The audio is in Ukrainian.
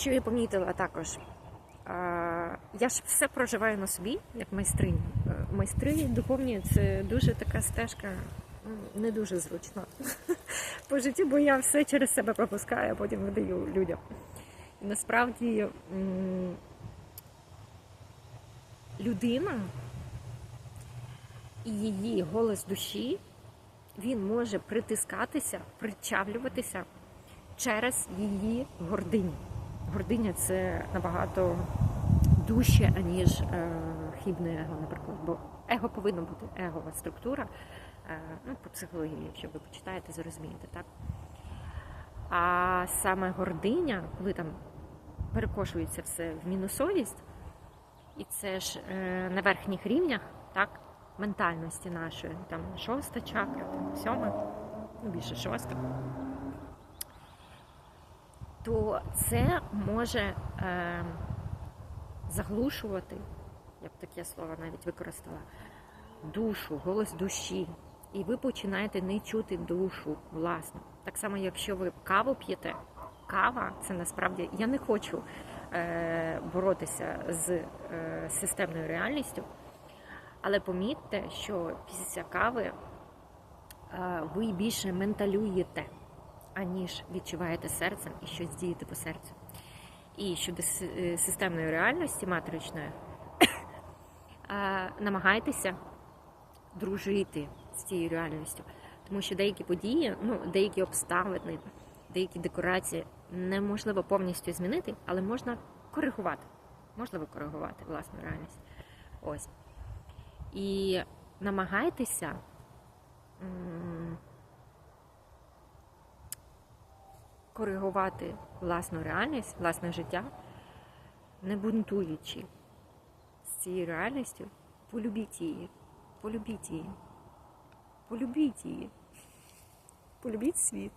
Що я помітила також? Я ж все проживаю на собі, як майстриня. Е, Майстри духовні це дуже така стежка, не дуже зручна по житті, бо я все через себе пропускаю, а потім видаю людям. І насправді людина і її голос душі він може притискатися, причавлюватися через її гординю. Гординя це набагато дужче, аніж е, хібне его, наприклад. Бо его повинно бути егова структура. Е, ну, по психології, якщо ви почитаєте, зрозумієте, так? А саме гординя, коли там перекошується все в мінусовість, і це ж е, на верхніх рівнях, так, ментальності нашої, там шоста чакра, там сьома, ну більше шоста, то це може е, заглушувати, я б таке слово навіть використала, душу, голос душі. І ви починаєте не чути душу власну. Так само, якщо ви каву п'єте, кава це насправді я не хочу е, боротися з е, системною реальністю, але помітьте, що після кави е, ви більше менталюєте, аніж відчуваєте серцем і щось дієте по серцю. І щодо е, системної реальності матричної, намагайтеся дружити з цією реальністю. Тому що деякі події, ну, деякі обставини, деякі декорації неможливо повністю змінити, але можна коригувати. Можливо коригувати власну реальність. Ось. І намагайтеся коригувати власну реальність, власне життя, не бунтуючи з цією реальністю, полюбіть її. Полюбіть її. Полюбіть її. Полюбіть світ.